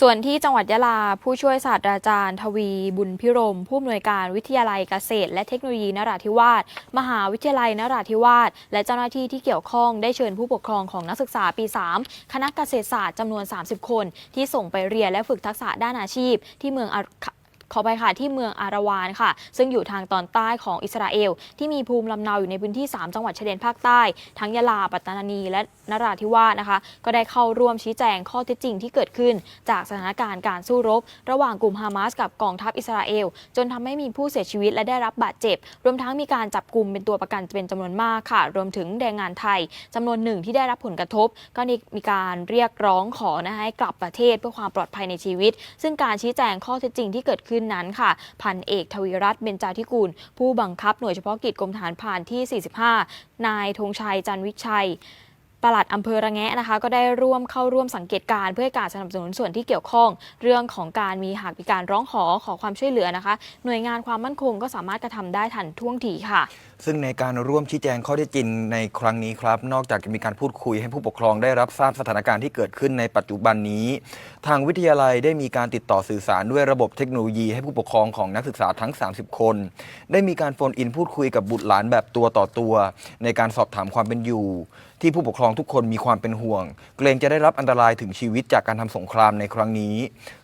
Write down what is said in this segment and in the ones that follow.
ส่วนที่จังหวัดยะลา ผู้ช่วยศาสตราจารย์ ทวี บุญพิรม ผู้อำนวยการวิทยาลัยเกษตร และเทคโนโลยีนราธิวาส มหาวิทยาลัยนราธิวาส และเจ้าหน้าที่ที่เกี่ยวข้องได้เชิญผู้ปกครองของนักศึกษาปี 3 คณะเกษตรศาสตร์จำนวน 30 คน ที่ส่งไปเรียนและฝึกทักษะด้านอาชีพ ที่เมืองอ ขอไปค่ะที่เมืองอาราวานค่ะ ซึ่งอยู่ทางตอนใต้ของอิสราเอล ที่มีภูมิลำเนาอยู่ในพื้นที่ 3 จังหวัดชายแดนภาคใต้ ทั้งยะลา ปัตตานี และนราธิวาสนะคะ ก็ได้เข้าร่วมชี้แจงข้อเท็จจริงที่เกิดขึ้น จากสถานการณ์การสู้รบ ระหว่างกลุ่มฮามาสกับกองทัพอิสราเอล จนทำให้มีผู้เสียชีวิตและได้รับบาดเจ็บ รวมทั้งมีการจับกลุ่มเป็นตัวประกันเป็นจำนวนมากค่ะ รวมถึงแรงงานไทยจำนวนหนึ่งที่ได้รับผลกระทบ ก็มีการเรียกร้องขอนะให้กลับประเทศเพื่อความปลอดภัยในชีวิต ซึ่งการชี้แจงข้อเท็จจริงที่เกิดขึ้นนั้นค่ะ พันเอกทวีรัตน์เบญจาธิกูลผู้บังคับหน่วยเฉพาะกิจกรมฐานผ่านที่ 45 นายธงชัยจันวิชัย ปลัดอำเภอระแงะนะคะก็ได้ร่วมเข้าร่วมสังเกตการเพื่อการสนับสนุนส่วนที่เกี่ยวข้อง เรื่องของการมีหากมีการร้องขอขอความช่วยเหลือนะคะ หน่วยงานความมั่นคงก็สามารถกระทำได้ทันท่วงทีค่ะ ซึ่งในการร่วมชี้แจงข้อเท็จจริงในครั้งนี้ครับ นอกจากจะมีการพูดคุยให้ผู้ปกครองได้รับทราบสถานการณ์ที่เกิดขึ้นในปัจจุบันนี้ ทางวิทยาลัยได้มีการติดต่อสื่อสารด้วยระบบเทคโนโลยีให้ผู้ปกครองของนักศึกษาทั้ง 30 คน ได้มีการโฟนอินพูดคุยกับบุตรหลานแบบตัวต่อตัว ในการสอบถามความเป็นอยู่ ที่ผู้ปกครองทุกคนมีความเป็นห่วง เกรงจะได้รับอันตรายถึงชีวิตจากการทำสงครามในครั้งนี้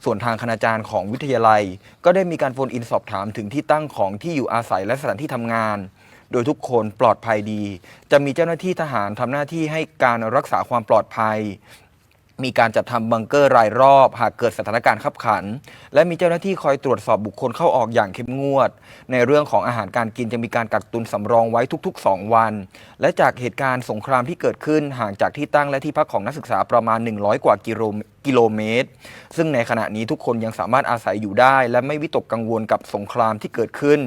ส่วนทางคณาจารย์ของวิทยาลัย ก็ได้มีการโฟนอินสอบถามถึงที่ตั้งของที่อยู่อาศัยและสถานที่ทำงาน โดยทุกคนปลอดภัยดี จะมีเจ้าหน้าที่ทหารทำหน้าที่ให้การรักษาความปลอดภัย มีการจัดทำบังเกอร์รายรอบ หากเกิดสถานการณ์ขับขัน และมีเจ้าหน้าที่คอยตรวจสอบบุคคลเข้าออกอย่างเข้มงวด ในเรื่องของอาหารการกินจะมีการกักตุนสำรองไว้ทุก ๆ 2 วัน และจากเหตุการณ์สงครามที่เกิดขึ้นห่างจากที่ตั้งและที่พักของนักศึกษาประมาณ 100 กว่ากิโลกิโลเมตร ซึ่งในขณะนี้ทุกคนยังสามารถอาศัยอยู่ได้ และไม่วิตกกังวลกับสงครามที่เกิดขึ้น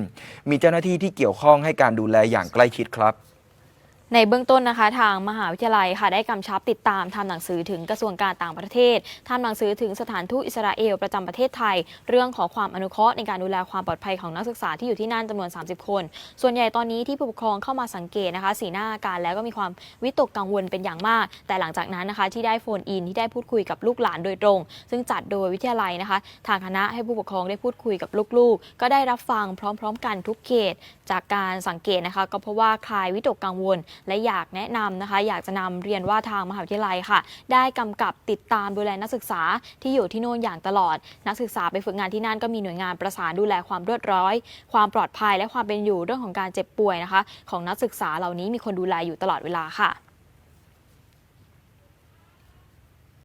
มีเจ้าหน้าที่ที่เกี่ยวข้องให้การดูแลอย่างใกล้ชิดครับ ในเบื้องต้นนะคะทางมหาวิทยาลัยค่ะได้กำชับติดตามทำหนังสือถึงกระทรวงการต่างประเทศทำหนังสือถึงสถานทูตอิสราเอลประจำประเทศไทย เรื่องขอความอนุเคราะห์ในการดูแลความปลอดภัยของนักศึกษาที่อยู่ที่นั่นจำนวน 30 คน ส่วนใหญ่ตอนนี้ที่ผู้ปกครองเข้ามาสังเกตนะคะสีหน้าอาการแล้วก็มีความวิตกกังวลเป็นอย่างมาก แต่หลังจากนั้นนะคะที่ได้โฟนอินที่ได้พูดคุยกับลูกหลานโดยตรง ซึ่งจัดโดยวิทยาลัยนะคะ ทางคณะให้ผู้ปกครองได้พูดคุยกับลูกๆ ก็ได้รับฟังพร้อม ๆ กันทุกเขต จากการสังเกตนะคะ ก็เพราะว่าคลายวิตกกังวลและอยากแนะนำนะคะ อยากจะนำเรียนว่าทางมหาวิทยาลัยค่ะ ได้กำกับติดตามดูแลนักศึกษาที่อยู่ที่โน่นอย่างตลอด นักศึกษาไปฝึกงานที่นั่นก็มีหน่วยงานประสานดูแลความเรียบร้อย ความปลอดภัยและความเป็นอยู่เรื่องของการเจ็บป่วยนะคะ ของนักศึกษาเหล่านี้มีคนดูแลอยู่ตลอดเวลาค่ะ